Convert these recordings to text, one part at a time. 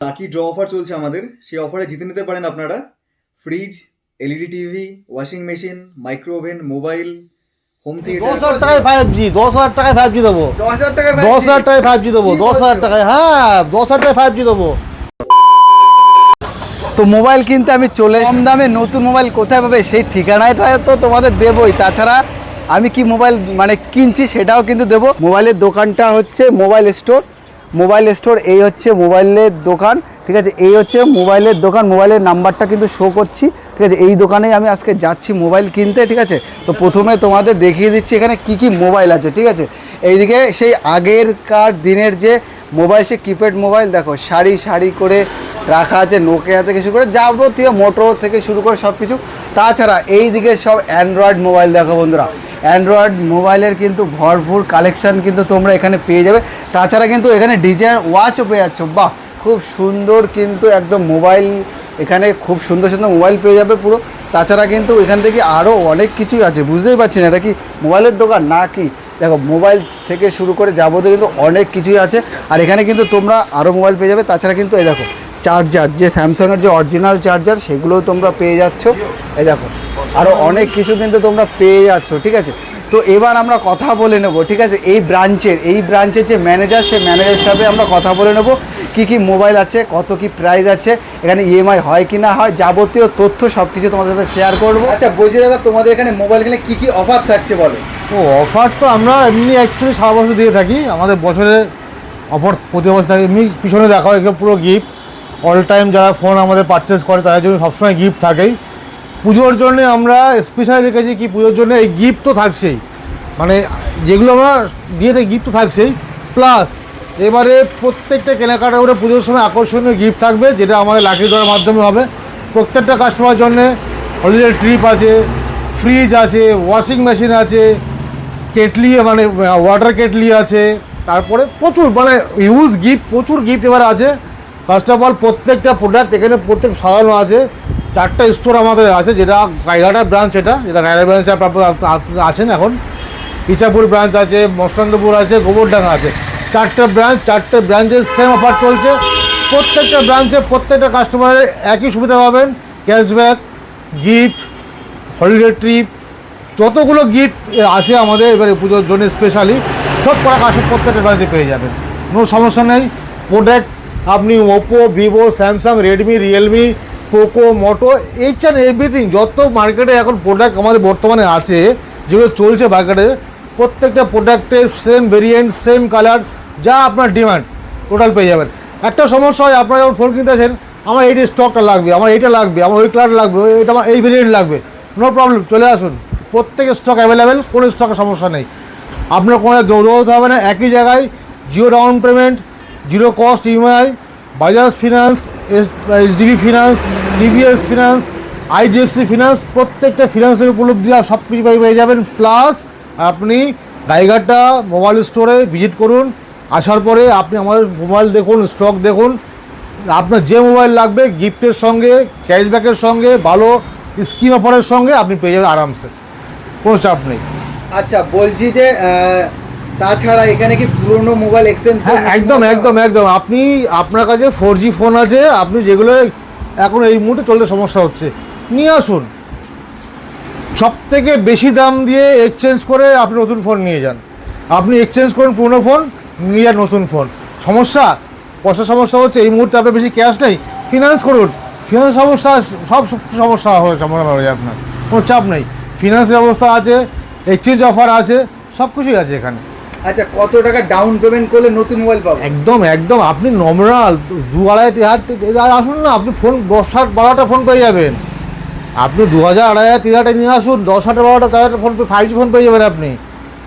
Lucky draw offer চলছে আমাদের। সেই অফারে জিতে নিতে পারেন আপনারা। Fridge LED TV washing machine micro oven mobile home দশ হাজার টাকায় ফাইভ জি দশ হাজার টাকায় ফাইভ জি দেবো। দশ হাজার টাকা দশ হাজার টাকায় ফাইভ জি দেবো দশ হাজার টাকায় হ্যাঁ দশ হাজার টাকায় ফাইভ জি দেবো। তো মোবাইল কিনতে আমি চলে কম দামে নতুন মোবাইল কোথায় পাবে সেই ঠিকানাটা তো তোমাদের দেবই। তাছাড়া আমি কি মোবাইল মানে কিনছি সেটাও কিন্তু দেবো। মোবাইলের দোকানটা হচ্ছে মোবাইল স্টোর মোবাইল স্টোর, এই হচ্ছে মোবাইলের দোকান, ঠিক আছে? এই হচ্ছে মোবাইলের দোকান, মোবাইলের নাম্বারটা কিন্তু শো করছি, ঠিক আছে? এই দোকানেই আমি আজকে যাচ্ছি মোবাইল কিনতে, ঠিক আছে? তো প্রথমে তোমাদের দেখিয়ে দিচ্ছি এখানে কি কি মোবাইল আছে, ঠিক আছে? এইদিকে সেই আগেরকার দিনের যে মোবাইল সে কিপ্যাড মোবাইল, দেখো সারি সারি করে রাখা আছে নোকিয়া থেকে শুরু করে যাবতীয় মোটর থেকে শুরু করে সব কিছু তাছাড়া এই দিকে সব অ্যান্ড্রয়েড মোবাইল, দেখো বন্ধুরা। অ্যান্ড্রয়েড মোবাইলের কিন্তু ভরপুর কালেকশন কিন্তু তোমরা এখানে পেয়ে যাবে। তাছাড়া কিন্তু এখানে ডিজাইন ওয়াচও পেয়ে যাচ্ছ। বাহ! খুব সুন্দর কিন্তু একদম মোবাইল এখানে খুব সুন্দর সুন্দর মোবাইল পেয়ে যাবে পুরো। তাছাড়া কিন্তু এখান থেকে আরও অনেক কিছুই আছে। বুঝতেই পারছেন এটা কি মোবাইলের দোকান না কি দেখো, মোবাইল থেকে শুরু করে যাবতীয় কিন্তু অনেক কিছুই আছে। আর এখানে কিন্তু তোমরা আরও মোবাইল পেয়ে যাবে। তাছাড়া কিন্তু এই দেখো চার্জার যে স্যামসাংয়ের যে অরিজিনাল চার্জার সেগুলোও তোমরা পেয়ে যাচ্ছ। এই দেখো আরও অনেক কিছু কিন্তু তোমরা পেয়ে যাচ্ছ ঠিক আছে? তো এবার আমরা কথা বলে নেব ঠিক আছে? এই ব্রাঞ্চের এই ব্রাঞ্চের যে ম্যানেজার সে ম্যানেজারের সাথে আমরা কথা বলে নেব কি কি মোবাইল আছে কত কি প্রাইস আছে এখানে ইএমআই হয় কি না হয় যাবতীয় তথ্য সব কিছু তোমাদের সাথে শেয়ার করব। আচ্ছা বলছি দাদা তোমাদের এখানে মোবাইল কিনে কি কি অফার থাকছে বলো? ও অফার তো আমরা এমনি অ্যাকচুয়ালি সারা বছর দিয়ে থাকি আমাদের বছরে অফার প্রতি বছর থাকে এমনি পিছনে দেখা হয় পুরো গিফট অল টাইম যারা ফোন আমাদের পারচেস করে তাদের জন্য সবসময় গিফট থাকেই। পুজোর জন্য আমরা স্পেশালি রেখেছি কি পুজোর জন্য এই গিফট তো থাকছেই। মানে যেগুলো আমরা দিয়ে থাকি গিফট তো থাকছেই। প্লাস এবারে প্রত্যেকটা কেনাকাটার উপরে পুজোর সময় আকর্ষণীয় গিফট থাকবে, যেটা আমাদের লাকি দেওয়ার মাধ্যমে হবে। প্রত্যেকটা কাস্টমার জন্যে হলিডে ট্রিপ আছে ফ্রিজ আছে ওয়াশিং মেশিন আছে কেটলি মানে ওয়াটার কেটলি আছে। তারপরে প্রচুর মানে ইউজ গিফট প্রচুর গিফট এবার আছে। ফার্স্ট অফ অল প্রত্যেকটা প্রোডাক্ট এখানে প্রত্যেক সাজানো আছে। চারটা স্টোর আমাদের আছে, যেটা গাইঘাটা ব্রাঞ্চ এটা, যেটা গাইঘাটা ব্রাঞ্চে আপনারা আছেন এখন। ইচাপুর ব্রাঞ্চ আছে মসলান্দপুর আছে, গোবরডাঙ্গা আছে। চারটে ব্রাঞ্চ চারটে ব্রাঞ্চের সেম অফার চলছে। প্রত্যেকটা ব্রাঞ্চে প্রত্যেকটা কাস্টমারের একই সুবিধা পাবেন। ক্যাশব্যাক গিফট হলিডে ট্রিপ যতগুলো গিফট আছে আমাদের, এবারে পুজোর জন্য স্পেশালি সব করা কাছে প্রত্যেকটা ব্রাঞ্চে পেয়ে যাবেন। কোনো সমস্যা নেই। প্রোডাক্ট আপনি Oppo Vivo Samsung Redmi Realme Poco Moto H and everything যত মার্কেটে এখন প্রোডাক্ট আমাদের বর্তমানে আছে, যেগুলো চলছে মার্কেটে প্রত্যেকটা প্রোডাক্টের সেম ভেরিয়েন্ট সেম কালার যা আপনার ডিমান্ড টোটাল পেয়ে যাবেন। একটা সমস্যা হয়, আপনারা যখন ফোন কিনতে আছেন আমার এইটা স্টকটা লাগবে, আমার এইটা লাগবে, আমার ওই কালার লাগবে এটা আমার এই ভেরিয়েন্ট লাগবে। নো প্রবলেম চলে আসুন। প্রত্যেকের স্টক অ্যাভেলেবেল কোনো স্টকের সমস্যা নেই। আপনার কোনো দৌড়তে হবে না, একই জায়গায় zero down payment zero cost EMI Bajaj finance HDB finance TVS finance IDFC finance প্রত্যেকটা ফিনান্সের উপলব্ধি সব কিছু পেয়ে যাবেন। প্লাস আপনি গাইঘাটা মোবাইল স্টোরে ভিজিট করুন। আসার পরে আপনি আমাদের মোবাইল দেখুন স্টক দেখুন। আপনার যে মোবাইল লাগবে গিফটের সঙ্গে ক্যাশব্যাকের সঙ্গে, ভালো স্কিম অফারের সঙ্গে আপনি পেয়ে যাবেন আরামসে। কোনো চাপ নেই। আচ্ছা বলছি যে তাছাড়া এখানে কি পুরনো মোবাইল এক্সচেঞ্জ হ্যাঁ একদম একদম একদম। আপনি আপনার কাছে ফোর জি ফোন আছে আপনি যেগুলো এখন এই মুহূর্তে চলতে সমস্যা হচ্ছে। নিয়ে আসুন। সব থেকে বেশি দাম দিয়ে এক্সচেঞ্জ করে আপনি নতুন ফোন নিয়ে যান। আপনি এক্সচেঞ্জ করুন পুরনো ফোন নিয়ে যান নতুন ফোন সমস্যা? পয়সার সমস্যা হচ্ছে এই মুহূর্তে আপনার বেশি ক্যাশ নেই। ফিনান্স করুন। ফিনান্স সমস্যা সব সমস্যা হয়ে সমাধান হয়ে আপনার। কোনো চাপ নেই। ফিনান্সের ব্যবস্থা আছে এক্সচেঞ্জ অফার আছে সব কিছুই আছে এখানে। আচ্ছা কত টাকা ডাউন পেমেন্ট করলে নতুন মোবাইল পাবো? একদম একদম। আপনি নমরাল দু আড়াই হাজার আসুন না আপনি ফোন দশ হাজার বারোটা ফোন পেয়ে যাবেন। আপনি দু হাজার আড়াই হাজার তিন হাজার নিয়ে আসুন দশ হাজার বারোটা তেরোটা ফোন ফাইভ জি ফোন পেয়ে যাবেন আপনি।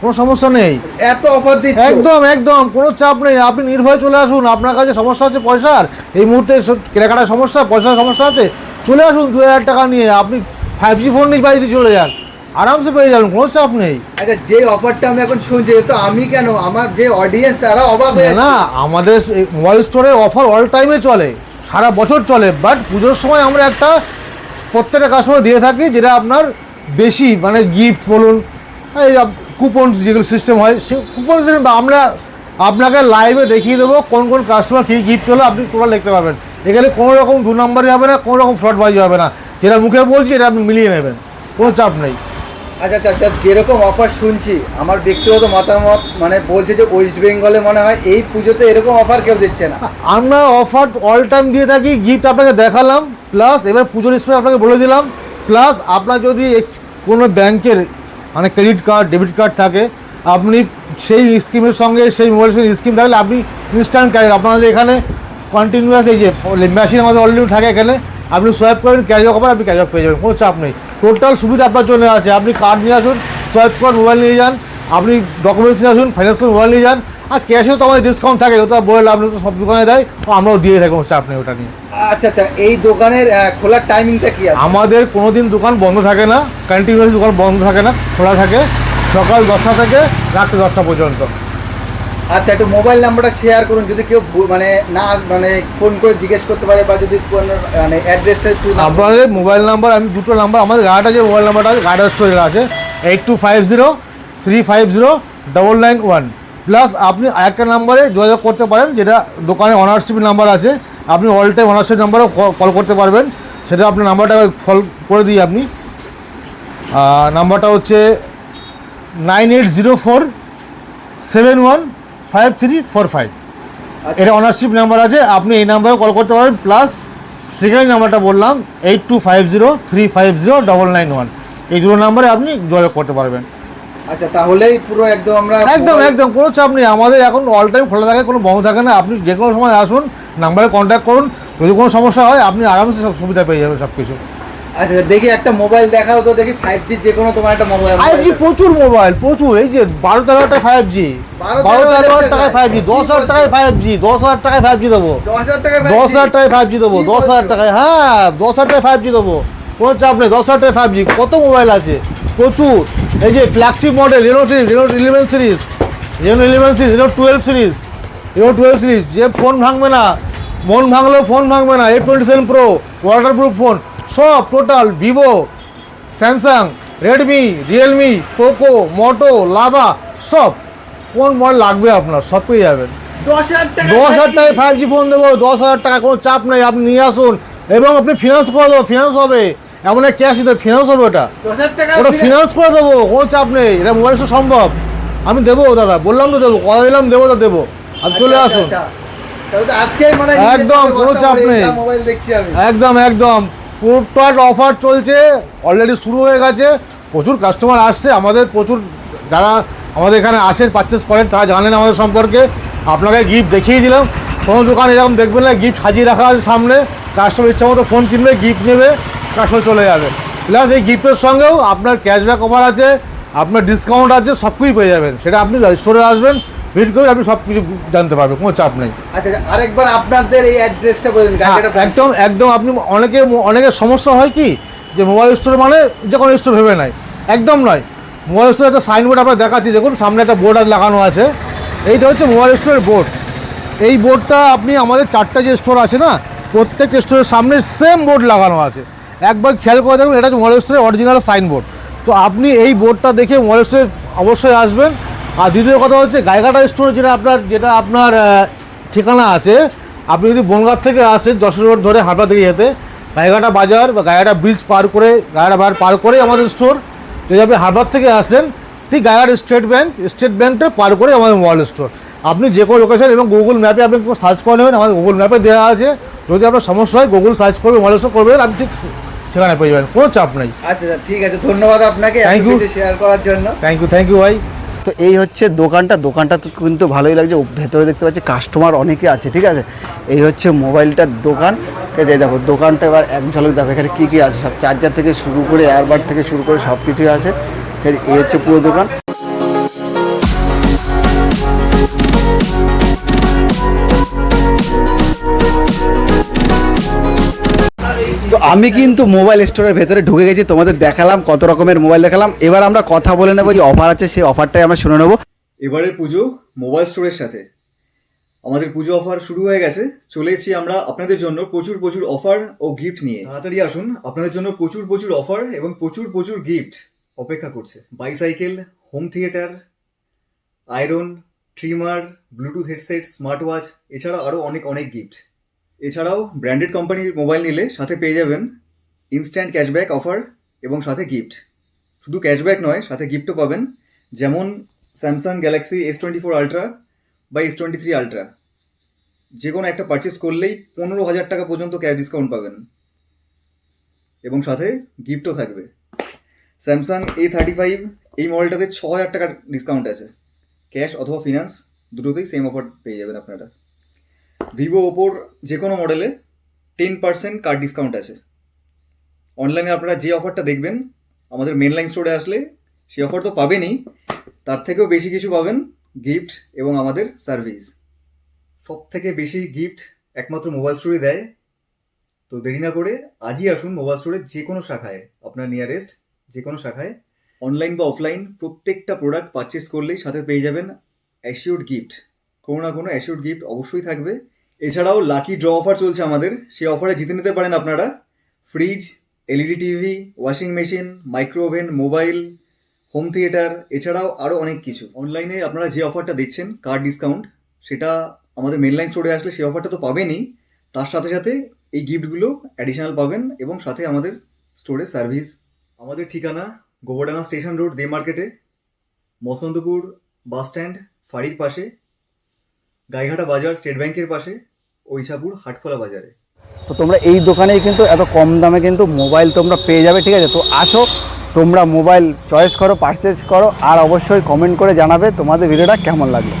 কোনো সমস্যা নেই। এত অফার দিচ্ছ? একদম একদম। কোনো চাপ নেই। আপনি নির্ভয়ে চলে আসুন। আপনার কাছে সমস্যা আছে পয়সার। এই মুহূর্তে কেনাকাটার সমস্যা পয়সার সমস্যা আছে। চলে আসুন দু হাজার টাকা নিয়ে। আপনি ফাইভ জি ফোন নিয়ে বাড়িতে চলে যান। আরামসে পেয়ে যাবেন কোনো চাপ নেই। আচ্ছা যে অফারটা আমি এখন শুনছি তো আমি কেন? আমার যে অডিয়েন্স তারা অবাক হয়ে না আমাদের মোবাইল স্টোরে অফার অল টাইমে চলে সারা বছর চলে বাট পুজোর সময় আমরা একটা প্রত্যেকটা কাস্টমার দিয়ে থাকি যেটা আপনার বেশি মানে গিফট বলুন এই কুপন যেগুলো সিস্টেম হয় সে কুপন আমরা আপনাকে লাইভে দেখিয়ে দেবো কোন কোন কাস্টমার কী গিফট পেল আপনি টোটাল দেখতে পাবেন। এখানে কোনো রকম দু নম্বরই হবে না কোনো রকম ফ্রড ফ্রডবাজি হবে না। যেটা মুখে বলছি এটা আপনি মিলিয়ে নেবেন কোনো চাপ নেই। আচ্ছা আচ্ছা আচ্ছা যেরকম অফার শুনছি, আমার ব্যক্তিগত মতামত মানে বলছে যে ওয়েস্ট বেঙ্গলে মনে হয় এই পুজোতে এরকম অফার কেউ দিচ্ছে না। আমরা অফার অল টাইম দিয়ে থাকি গিফট আপনাকে দেখালাম প্লাস এবার পুজোর স্পেস আপনাকে বলে দিলাম প্লাস আপনার যদি কোনো ব্যাংকের মানে ক্রেডিট কার্ড ডেবিট কার্ড থাকে, আপনি সেই স্কিমের সঙ্গে, সেই মোবাইল সঙ্গে স্কিম থাকলে আপনি ইনস্ট্যান্ট ক্যাশ আপনাদের এখানে কন্টিনিউয়াস এই যে মেশিন আমাদের অলরেডি থাকে এখানে, আপনি সোয়াইপ করেন ক্যাশ করেন আপনি ক্যাশ পেয়ে যাবেন, কোনো চাপ নেই। টোটাল সুবিধা আপনার জন্য আছে। আপনি কার্ড নিয়ে আসুন সোয়াইপ করেন মোবাইল নিয়ে যান আপনি ডকুমেন্টস নিয়ে আসুন ফাইন্যান্স করে মোবাইল নিয়ে যান আর ক্যাশেও তো আমাদের ডিসকাউন্ট থাকে ওটা বলে আপনি তো সব দোকানে দেয় আমরাও দিয়ে থাকি হচ্ছে আপনি ওটা নিয়ে। আচ্ছা আচ্ছা এই দোকানের খোলার টাইমিংটা কি আছে? আমাদের কোনো দিন দোকান বন্ধ থাকে না কন্টিনিউয়াস দোকান বন্ধ থাকে না খোলা থাকে সকাল দশটা থেকে রাত্রি দশটা পর্যন্ত। আচ্ছা একটু মোবাইল নাম্বারটা শেয়ার করুন, যদি কেউ মানে না মানে ফোন করে জিজ্ঞেস করতে পারে বা যদি কোনো মানে অ্যাড্রেসটা একটু আপনাদের মোবাইল নাম্বার আমি দুটো নাম্বার আমাদের গাড়িটা যে মোবাইল নাম্বারটা আছে গাড়ির স্টোরের আছে। Eight two five zero three five zero double nine one plus আপনি আরেকটা নাম্বারে যোগাযোগ করতে পারেন, যেটা দোকানে অনারশিপ নাম্বার আছে। আপনি অল টাইম অনারশিপ নাম্বারেও কল করতে পারবেন। সেটা আপনার নাম্বারটা কল করে দিই আপনি। নাম্বারটা হচ্ছে nine eight zero four seven one five three four five এটা অনারশিপ নাম্বার আছে আপনি এই নাম্বারে কল করতে পারেন প্লাস সেকেন্ড নাম্বারটা বললাম eight two five zero three five zero double nine one এই দুটো নাম্বারে আপনি যোগাযোগ করতে পারবেন। আচ্ছা তাহলেই পুরো একদম আমরা একদম একদম কোনো চাপ নেই। আমাদের এখন অল টাইম খোলা থাকে কোনো বন্ধ থাকে না। আপনি যে কোনো সময় আসুন নাম্বারে কন্ট্যাক্ট করুন। যদি কোনো সমস্যা হয় আপনি আরামসে সব সুবিধা পেয়ে যাবেন সব কিছু আচ্ছা দেখি একটা মোবাইল দেখাও তো দেখি ফাইভ জি যে কোনো তোমার একটা মোবাইল ফাইভ জি প্রচুর মোবাইল প্রচুর এই যে বারো তেরো হাজার ফাইভ জি বারো তেরো হাজার টাকায় টাকা। ফাইভ জি দশ হাজার টাকায় ফাইভ জি দশ হাজার টাকায় ফাইভ জি দেবো। দশ হাজার টাকায় ফাইভ জি দেবো দশ হাজার টাকায় হ্যাঁ দশ হাজার টাকায় ফাইভ জি দেবো। কোনো চাপ নেই দশ হাজার টাকায় ফাইভ জি কত মোবাইল আছে? প্রচুর। এই যে flagship model Reno series Reno eleven series Reno eleven series Reno twelve series Reno twelve series যে ফোন ভাঙবে না মন ভাঙলেও ফোন ভাঙবে না A twenty seven pro waterproof phone সব total Vivo Samsung Redmi Realme Poco Moto Lava সব। কোন মডেল লাগবে আপনার? সব পেয়ে যাবেন। দশ হাজার টাকায় ফাইভ জি ফোন দেবো দশ হাজার টাকা কোনো চাপ নেই আপনি নিয়ে আসুন। এবং আপনি ফিনান্স করে দেবো ফিনান্স হবে। এমন এক ক্যাশ দিতে ফিনান্স হবে ওটা। ওটা ফিনান্স করে দেবো কোনো চাপ নেই। এটা মোবাইল সম্ভব। আমি দেবো দাদা বললাম তো দেবো কথা দিলাম দেবো তো দেবো। আপনি চলে আচ্ছা, আসুন। আচ্ছা, মানে একদম, কোনো চাপ নেই। একদম একদম। পুরোটা অফার চলছে অলরেডি শুরু হয়ে গেছে, প্রচুর কাস্টমার আসছে, আমাদের প্রচুর যারা আমাদের এখানে আসেন পারচেস করেন, তারা জানেন আমাদের সম্পর্কে। আপনাকে গিফট দেখিয়ে দিলাম। কোনো দোকান এরকম দেখবেন না গিফট সাজিয়ে রাখা আছে সামনে। কাস্টমার ইচ্ছা মতো ফোন কিনবে গিফট নেবে কাস্টমার চলে যাবে। প্লাস এই গিফটের সঙ্গেও আপনার ক্যাশব্যাক অফার আছে, আপনার ডিসকাউন্ট আছে সব কিছুই পেয়ে যাবেন। সেটা আপনি স্টোরে আসবেন। ভিড় করে আপনি সব কিছু জানতে পারবেন কোনো চাপ নেই। আচ্ছা আচ্ছা, আরেকবার আপনাদের এই অ্যাড্রেসটা বলে দিন হ্যাঁ, একদম একদম আপনি অনেকে অনেকের সমস্যা হয় কি যে মোবাইল স্টোর মানে যে কোনো স্টোর ভেবে নাই একদম নয়। মোবাইল স্টোর একটা সাইনবোর্ড আপনার দেখাচ্ছি দেখুন সামনে একটা বোর্ড লাগানো আছে। এইটা হচ্ছে মোবাইল স্টোরের বোর্ড এই বোর্ডটা আপনি আমাদের চারটা যে স্টোর আছে না প্রত্যেক স্টোরের সামনে সেম বোর্ড লাগানো আছে। একবার খেয়াল করে দেখুন এটা হচ্ছে মোবাইল স্টোরের অরিজিনাল সাইনবোর্ড তো আপনি এই বোর্ডটা দেখে মোবাইল স্টোরে অবশ্যই আসবেন। আর দ্বিতীয় কথা হচ্ছে গায়ঘাটা স্টোরে যেটা আপনার যেটা আপনার ঠিকানা আছে আপনি যদি বনগাঁ থেকে আসেন যশোর রোড ধরে হাঁটা থেকে যেতে গায়েঘাটা বাজার বা গায়েঘাটা ব্রিজ পার করে গায়েঘাটা বাজার পার করে আমাদের স্টোর যদি আপনি হারবার থেকে আসেন ঠিক গায়েঘাট স্টেট ব্যাংক স্টেট ব্যাঙ্কটা পার করে আমাদের মোবাইল স্টোর আপনি যে কোনো লোকেশন এবং গুগল ম্যাপে আপনি সার্চ করে নেবেন আমাদের গুগল ম্যাপে দেওয়া আছে। যদি আপনার সমস্যা হয় গুগল সার্চ করবে মোবাইল স্টোর করবেন আপনি ঠিক ঠিকানায় পেয়ে যাবেন কোনো চাপ নেই। আচ্ছা আচ্ছা ঠিক আছে ধন্যবাদ আপনাকে থ্যাংক ইউ শেয়ার করার জন্য। থ্যাংক ইউ থ্যাংক ইউ ভাই। তো এই হচ্ছে দোকানটা দোকানটা তো কিন্তু ভালোই লাগছে। ভেতরে দেখতে পাচ্ছি কাস্টমার অনেকে আছে, ঠিক আছে? এই হচ্ছে মোবাইলটার দোকান। ঠিক আছে দেখো, দোকানটা এবার এক ঝলক দেখো, এখানে কী কী আছে? সব চার্জার থেকে শুরু করে এয়ারবাড থেকে শুরু করে সব কিছুই আছে। ঠিক আছে এই হচ্ছে পুরো দোকান। তো আমি কিন্তু মোবাইল স্টোরের ভেতরে ঢুকে গেছি, তোমাদের দেখালাম, কত রকমের মোবাইল দেখালাম। এবার আমরা কথা বলে নেব যে অফার আছে, সেই অফারটাই আমরা শুনে নেব। এবারের পুজো মোবাইল স্টোরের সাথে। আমাদের পুজো অফার শুরু হয়ে গেছে, চলে এসেছি আমরা আপনাদের জন্য প্রচুর প্রচুর অফার ও গিফট নিয়ে। তাড়াতাড়ি আসুন, আপনাদের জন্য প্রচুর প্রচুর অফার এবং প্রচুর প্রচুর গিফট অপেক্ষা করছে। Bicycle home theatre iron trimmer Bluetooth headset smart watch এছাড়াও আরও অনেক অনেক গিফট এছাড়াও ব্র্যান্ডেড কোম্পানির মোবাইল নিলে সাথে পেয়ে যাবেন ইনস্ট্যান্ট ক্যাশব্যাক অফার এবং সাথে গিফট শুধু ক্যাশব্যাক নয়, সাথে গিফটও পাবেন যেমন Samsung Galaxy S twenty four ultra বা এস টোয়েন্টি থ্রি আলট্রা যে কোনো একটা পারচেস করলেই পনেরো হাজার টাকা পর্যন্ত ক্যাশ ডিসকাউন্ট পাবেন এবং সাথে গিফটও থাকবে। স্যামসাং এ থার্টি ফাইভ এই মডেলটাতে ছ হাজার টাকার ডিসকাউন্ট আছে। ক্যাশ অথবা ফিনান্স দুটোতেই সেম অফার পেয়ে যাবেন আপনারা। ভিভো ওপোর যে কোনো মডেলে টেন পার্সেন্ট কার্ড ডিসকাউন্ট আছে। অনলাইনে আপনারা যে অফারটা দেখবেন, আমাদের মেন লাইন স্টোরে আসলে সেই অফার তো পাবেনই, তার থেকেও বেশি কিছু পাবেন গিফট এবং আমাদের সার্ভিস সব থেকে বেশি গিফট একমাত্র মোবাইল স্টোরে দেয়। তো দেরি না করে আজই আসুন মোবাইল স্টোরের যে কোনো শাখায়, আপনার নিয়ারেস্ট যে কোনো শাখায়। অনলাইন বা অফলাইন প্রত্যেকটা প্রোডাক্ট পারচেস করলেই সাথে পেয়ে যাবেন অ্যাসিওর গিফট কোনো না কোনো অ্যাসিওর গিফট অবশ্যই থাকবে। এছাড়াও লাকি ড্র অফার চলছে আমাদের। সেই অফারে জিতে নিতে পারেন আপনারা। Fridge LED TV washing machine micro oven mobile home theatre এছাড়াও আরও অনেক কিছু। অনলাইনে আপনারা যে অফারটা দিচ্ছেন কার ডিসকাউন্ট সেটা আমাদের মেনলাইন স্টোরে আসলে সেই অফারটা তো পাবেনই। তার সাথে সাথে এই গিফটগুলো অ্যাডিশনাল পাবেন এবং সাথে আমাদের স্টোরে সার্ভিস আমাদের ঠিকানা গোবরডাঙ্গা স্টেশন রোড দে মার্কেটে মসনন্দপুর বাস স্ট্যান্ড ফাড়ির পাশে। গাইঘাটা বাজার স্টেট ব্যাংকের পাশে ঐশাপুর হাটখোলা বাজারে। তো তোমরা এই দোকানেই কিন্তু এত কম দামে কিন্তু মোবাইল তোমরা পেয়ে যাবে, ঠিক আছে? তো আসো, তোমরা মোবাইল চয়েস করো পারচেস করো, আর অবশ্যই কমেন্ট করে জানাবে তোমাদের ভিডিওটা কেমন লাগল।